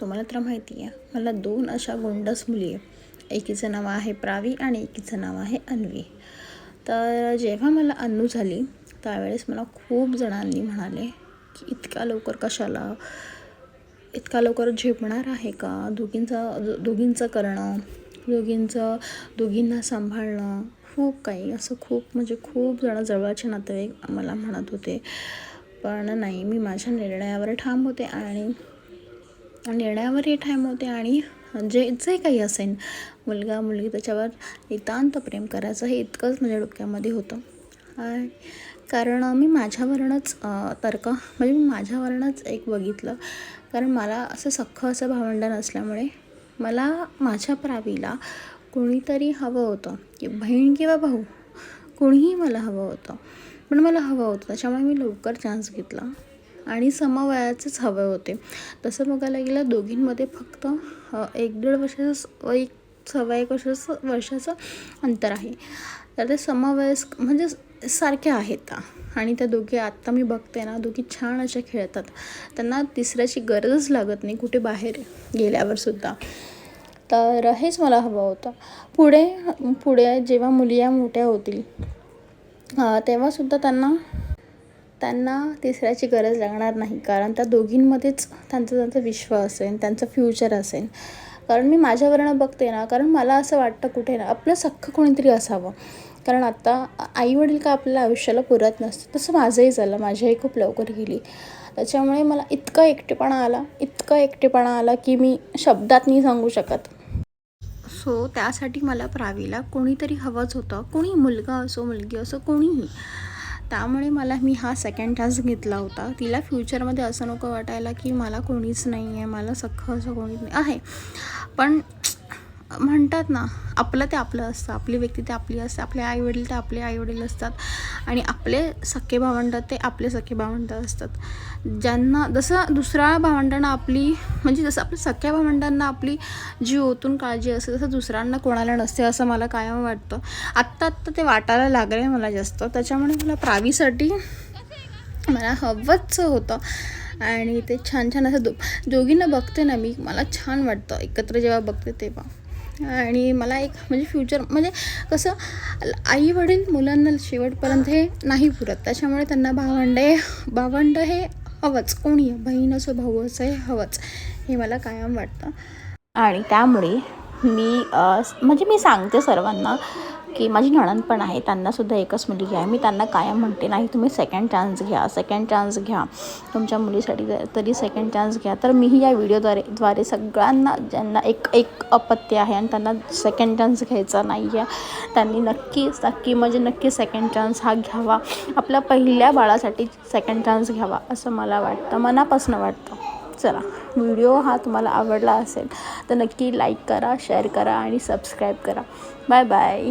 तुम्हाला तर माहिती आहे. मला दोन अशा गोंडस मुली आहे एकीचं नाव आहे प्रावी आणि एकीचं नाव आहे अन्वी. तर जेव्हा मला अन्नू झाली त्यावेळेस मला खूप जणांनी म्हणाले की इतक्या लवकर कशाला? इतका लवकर झेपणार आहे का? दोघींचं दोघींचं करणं दोघींचं दोघींना सांभाळणं खूप काही. असं खूप म्हणजे खूप जण जवळचे नातेवाईक मला म्हणत होते. पण नाही मी माझ्या निर्णयावर ठाम होते आणि निर्णयावरही ठाम होते आणि जे जे काही असेल मुलगा मुलगी त्याच्यावर नितांत प्रेम करायचं हे इतकंच माझ्या डोक्यामध्ये होतं. कारण मी माझ्यावरूनच तर्क म्हणजे मी माझ्यावरूनच एक बघितलं. कारण मला असं सख्खं असं भावंड नसल्यामुळे मला माझ्या प्रावीला कोणीतरी हवं होतं. की बहीण किंवा भाऊ कोणीही मला हवं होतं. पण मला हवं होतं. त्याच्यामुळे मी लवकर चान्स घेतला. आणि समवयाचेच हवे होते. तसं बघायला गेलं दोघींमध्ये फक्त एक दीड वर्षाचं एक सव्वा एक वर्षाचं वर्षाचं अंतर आहे. तर ते समवयस्क म्हणजे सारख्या आहेत आणि त्या दोघी आत्ता मी बघते ना दोघी छान अशा खेळतात. त्यांना तिसऱ्याची गरजच लागत नाही कुठे बाहेर गेल्यावर सुद्धा. तर हेच मला हवं होतं. पुढे पुढे जेव्हा मुली या मोठ्या होतील तेव्हासुद्धा त्यांना त्यांना तिसऱ्याची गरज लागणार नाही. कारण त्या दोघींमध्येच त्यांचा त्यांचा विश्व असेल त्यांचं फ्युचर असेल. कारण मी माझ्यावरनं बघते ना कारण मला असं वाटतं कुठे ना आपलं सख्खं कोणीतरी असावं. कारण आता आई वडील का आपल्या आयुष्याला पुरत नसतं. तसं माझंही झालं. माझी आई खूप लवकर गेली. त्याच्यामुळे मला इतका एकटेपणा आला इतका एकटेपणा आला की मी शब्दात नाही सांगू शकत. सो त्यासाठी मला प्रावीला कोणीतरी हवंच होतं. कोणी मुलगा असो मुलगी असो कोणीही. त्यामुळे मला मी हा सेकंड टास्क घेतला होता. तिला फ्युचरमध्ये असं नको वाटायला की मला कोणीच नाही आहे मला सख्खं असं कोणीच नाही आहे. पण म्हणतात ना आपलं ते आपलं असतं. आपली व्यक्ती ते आपली असते. आपले आईवडील ते आपले आईवडील असतात. आणि आपले सख्खे भावंड ते आपले सख्खे भावंड असतात. ज्यांना जसं दुसऱ्या भावंडांना आपली म्हणजे जसं आपल्या सख्या भावंडांना आपली जीव ओतून काळजी असते तसं दुसऱ्यांना कोणाला नसते असं मला कायम वाटतं. आत्ता आत्ता ते वाटायला लागलं आहे मला जास्त. त्याच्यामुळे मला प्रावीसाठी मला हवंच होतं. आणि ते छान छान असं दो दोघींना बघते ना मी. मला छान वाटतं. एकत्र जेव्हा बघते तेव्हा. आणि मला एक म्हणजे फ्युचर म्हणजे कसं आई वडील मुलांना शेवटपर्यंत हे नाही पुरत. त्याच्यामुळे त्यांना भावंडे भावंड हे हवंच. कोणी? बहीण असो भाऊ असं हे हवंच. हे मला कायम वाटतं. आणि त्यामुळे मी म्हणजे मी सांगते सर्वांना की माझी नणंद पण आहे त्यांनासुद्धा एकच मुलगी आहे. मी त्यांना कायम म्हणते नाही तुम्ही सेकंड चान्स घ्या सेकंड चान्स घ्या. तुमच्या मुलीसाठी तरी सेकंड चान्स घ्या. तर मीही या व्हिडिओद्वारे द्वारे सगळ्यांना ज्यांना एक एक अपत्य आहे आणि त्यांना सेकंड चान्स घ्यायचा नाही आहे त्यांनी नक्कीच नक्की म्हणजे नक्की सेकंड चान्स हा घ्यावा. आपल्या पहिल्या बाळासाठी सेकंड चान्स घ्यावा असं मला वाटतं मनापासून वाटतं. चला व्हिडिओ हा तुम्हाला आवडला असेल तर नक्की लाईक करा शेअर करा आणि सबस्क्राईब करा. Bye bye